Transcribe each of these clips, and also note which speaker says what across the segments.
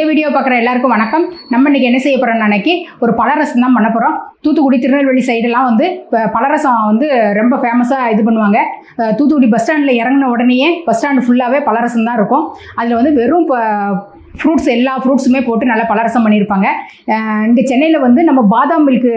Speaker 1: இந்த வீடியோ பார்க்குற எல்லாருக்கும் வணக்கம். நம்ம இன்றைக்கி என்ன செய்ய போகிறோம்னு அன்னைக்கு ஒரு பலரசம் தான் பண்ண போகிறோம் தூத்துக்குடி திருநெல்வேலி சைடெல்லாம் வந்து இப்போ பலரசம் வந்து ரொம்ப ஃபேமஸாக இது பண்ணுவாங்க. தூத்துக்குடி பஸ் ஸ்டாண்டில் இறங்கின உடனேயே பஸ் ஸ்டாண்டு ஃபுல்லாகவே பலரசம் தான் இருக்கும். அதில் வந்து வெறும் ஃப்ரூட்ஸ் எல்லா ஃப்ரூட்ஸுமே போட்டு நல்லா பலரசம் பண்ணியிருப்பாங்க இங்கே சென்னையில் வந்து நம்ம பாதாம் மில்க்கு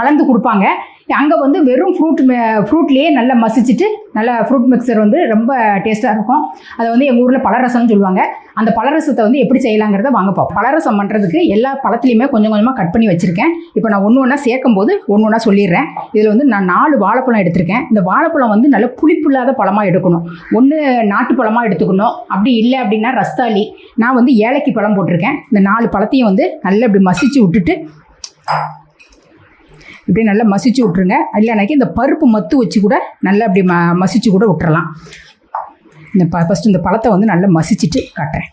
Speaker 1: கலந்து கொடுப்பாங்க. அங்கே வந்து வெறும் ஃப்ரூட் ஃப்ரூட்லேயே நல்லா மசிச்சுட்டு நல்லா ஃப்ரூட் மிக்சர் வந்து ரொம்ப டேஸ்ட்டாக இருக்கும். அதை வந்து எங்கள் ஊரில் பலரசம்னு சொல்லுவாங்க. அந்த பலரசத்தை வந்து எப்படி செய்யலாங்கிறத வாங்க பார்ப்போம் பலரசம் பண்ணுறதுக்கு எல்லா பழத்துலையுமே கொஞ்சம் கொஞ்சமாக கட் பண்ணி வச்சுருக்கேன். இப்போ நான் ஒன்று ஒன்றா சேர்க்கும் போது ஒன்று ஒன்றா சொல்லிடுறேன். இதில் வந்து நான் நாலு வாழைப்பழம் எடுத்திருக்கேன். இந்த வாழைப்பழம் வந்து நல்ல புளிப்பில்லாத பழமாக எடுக்கணும். ஒன்று நாட்டு பழமாக எடுத்துக்கணும். அப்படி இல்லை அப்படின்னா ரஸ்தாலி நான் வந்து ஏலக்கி பழம் போட்டிருக்கேன். இந்த நாலு பழத்தையும் வந்து நல்லா இப்படி மசிச்சு விட்டுட்டு இப்படி நல்லா மசிச்சு விட்ருங்க இல்லைனாக்கி இந்த பருப்பு மத்து வச்சு கூட நல்லா அப்படி ம மசிச்சு கூட விட்டுறலாம். இந்த ப ஃபஸ்ட்டு இந்த பழத்தை வந்து நல்லா மசிச்சுட்டு காட்டுறேன்.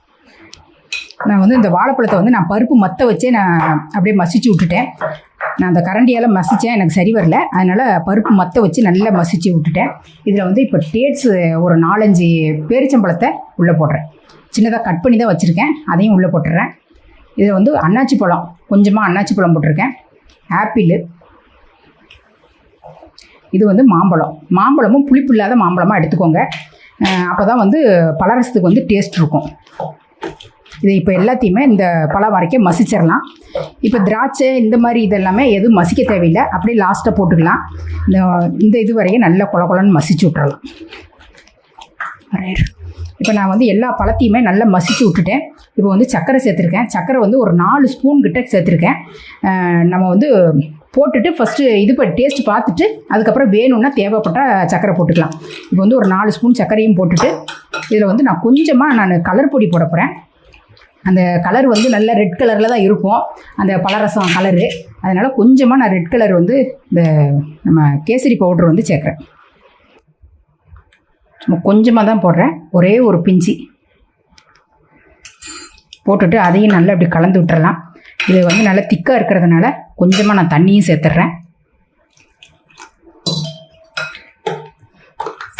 Speaker 1: நான் வந்து இந்த வாழைப்பழத்தை வந்து நான் பருப்பு மற்ற வச்சே நான் அப்படியே மசிச்சு விட்டுட்டேன். நான் அந்த கரண்டியால் மசித்தேன் எனக்கு சரி வரல. அதனால் பருப்பு மற்ற வச்சு நல்லா மசிச்சு விட்டுட்டேன். இதில் வந்து இப்போ டேட்ஸ் ஒரு நாலஞ்சு பேரிச்சம்பழத்தை உள்ளே போடுறேன். சின்னதாக கட் பண்ணி தான் வச்சுருக்கேன். அதையும் உள்ளே போட்டுறேன். இதில் வந்து அன்னாச்சி பழம் கொஞ்சமாக அன்னாச்சி பழம் போட்டிருக்கேன். ஆப்பிள் இது வந்து மாம்பழம். மாம்பழமும் புளிப்பு இல்லாத மாம்பழமாக எடுத்துக்கோங்க. அப்போ தான் வந்து பலரசத்துக்கு வந்து டேஸ்ட் இருக்கும். இதை இப்போ எல்லாத்தையுமே இந்த பழம் வரைக்கும் மசிச்சிடலாம். இப்போ திராட்சை இந்த மாதிரி இதெல்லாமே எதுவும் மசிக்க தேவையில்லை. அப்படியே லாஸ்ட்டாக போட்டுக்கலாம். இந்த இந்த இது வரைக்கும் நல்லா கொல கொலன்னு மசிச்சு விட்றலாம் ரைட். இப்போ நான் வந்து எல்லா பழத்தையுமே நல்லா மசிச்சு விட்டுட்டேன். இப்போ வந்து சர்க்கரை சேர்த்துருக்கேன். சர்க்கரை வந்து ஒரு நாலு ஸ்பூன் கிட்ட சேர்த்துருக்கேன். நம்ம வந்து போட்டுட்டு ஃபஸ்ட்டு இது பண்ணி டேஸ்ட் பார்த்துட்டு அதுக்கப்புறம் வேணும்னா தேவைப்பட்டால் சர்க்கரை போட்டுக்கலாம். இப்போ வந்து ஒரு நாலு ஸ்பூன் சர்க்கரையும் போட்டுட்டு இதில் வந்து நான் கொஞ்சமாக நான் கலர் பொடி போட போகிறேன் அந்த கலர் வந்து நல்ல ரெட் கலரில் தான் இருக்கும். அந்த பலரசம் கலரு அதனால் கொஞ்சமாக நான் ரெட் கலர் வந்து இந்த நம்ம கேசரி பவுட்ரு வந்து சேர்க்குறேன். கொஞ்சமாக தான் போடுறேன். ஒரே ஒரு பிஞ்சி. போட்டுட்டு அதையும் நல்லா அப்படி கலந்து விட்டுறலாம். இது வந்து நல்லா திக்காக இருக்கிறதுனால கொஞ்சமாக நான் தண்ணியும் சேர்த்துட்றேன்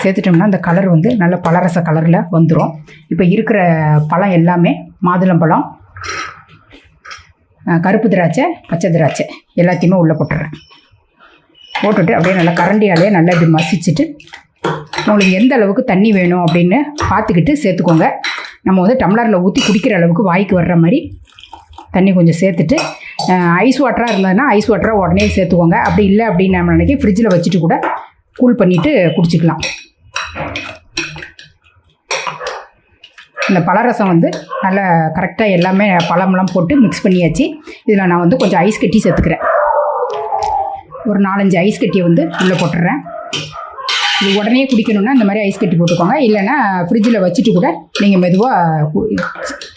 Speaker 1: சேர்த்துட்டோம்னா அந்த கலர் வந்து நல்ல பலரச கலரில் வந்துடும் இப்போ இருக்கிற பழம் எல்லாமே மாதுளம்பழம் கருப்பு திராட்சை பச்சை திராட்சை எல்லாத்தையுமே உள்ளே போட்டுடுறேன் போட்டுட்டு அப்படியே நல்லா கரண்டியாலே நல்லா இப்படி மசிச்சுட்டு உங்களுக்கு எந்த அளவுக்கு தண்ணி வேணும் அப்படின்னு பார்த்துக்கிட்டு சேர்த்துக்கோங்க. நம்ம வந்து டம்ளரில் ஊற்றி குடிக்கிற அளவுக்கு வாய்க்கு வர்ற மாதிரி தண்ணி கொஞ்சம் சேர்த்துட்டு ஐஸ் வாட்டராக இருந்ததுன்னா ஐஸ் வாட்டராக உடனே சேர்த்துக்கோங்க. அப்படி இல்லை அப்படின்னு நம்ம நினைக்க ஃப்ரிட்ஜில் வச்சுட்டு கூட கூல் பண்ணிவிட்டு குடிச்சிக்கலாம். இந்த பழரசம் வந்து நல்லா கரெக்டாக எல்லாமே பழமெல்லாம் போட்டு மிக்ஸ் பண்ணியாச்சு. இதில் நான் வந்து கொஞ்சம் ஐஸ் கட்டி சேர்த்துக்கிறேன். ஒரு நாலஞ்சு ஐஸ் கட்டியை வந்து உள்ளே போட்டுடுறேன் இது உடனே குடிக்கணும்னா இந்த மாதிரி ஐஸ் கட்டி போட்டுக்கோங்க. இல்லைன்னா ஃப்ரிட்ஜில் வச்சுட்டு கூட நீங்கள் மெதுவாக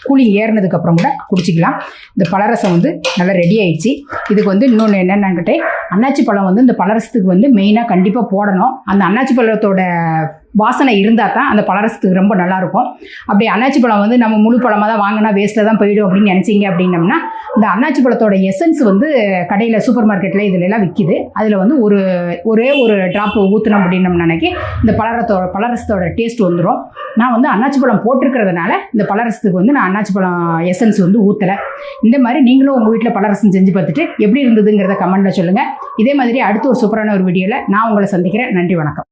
Speaker 1: கூலிங் ஏறினதுக்கப்புறம் கூட குடிச்சிக்கலாம். இந்த பழரசம் வந்து நல்லா ரெடி ஆயிடுச்சு. இதுக்கு வந்து இன்னொன்று என்னென்னு அன்னாச்சி பழம் வந்து இந்த பழரசத்துக்கு வந்து மெயினாக கண்டிப்பாக போடணும். அந்த அன்னாச்சி பழத்தோட வாசனை இருந்தால் தான் அந்த பழரசத்துக்கு ரொம்ப நல்லாயிருக்கும். அப்படி அன்னாச்சி பழம் வந்து நம்ம முழு பழமாக தான் வாங்கினா வேஸ்ட்டில் தான் போயிடும் அப்படின்னு நினச்சிங்க அப்படின்னம்னா இந்த அன்னாச்சி பழத்தோட எசன்ஸ் வந்து கடையில் சூப்பர் மார்க்கெட்டில் இதில் எல்லாம் விற்கிது அதில் வந்து ஒரு ஒரே ஒரு ட்ராப் ஊற்றினோம் அப்படின்னம் நினைக்கி இந்த பலரத்தோட பலரசத்தோட டேஸ்ட் வந்துடும் நான் வந்து அன்னாச்சி பழம் போட்டிருக்கிறதுனால இந்த பலரசத்துக்கு வந்து நான் அன்னாச்சி பழம் எசன்ஸ் வந்து ஊற்றலை இந்த மாதிரி நீங்களும் உங்கள் வீட்டில் பலரசம் செஞ்சு பார்த்துட்டு எப்படி இருந்ததுங்கிறத கமெண்ட்டில் சொல்லுங்கள் இதே மாதிரி அடுத்த ஒரு சூப்பரான ஒரு வீடியோவில் நான் உங்களை சந்திக்கிறேன். நன்றி வணக்கம்.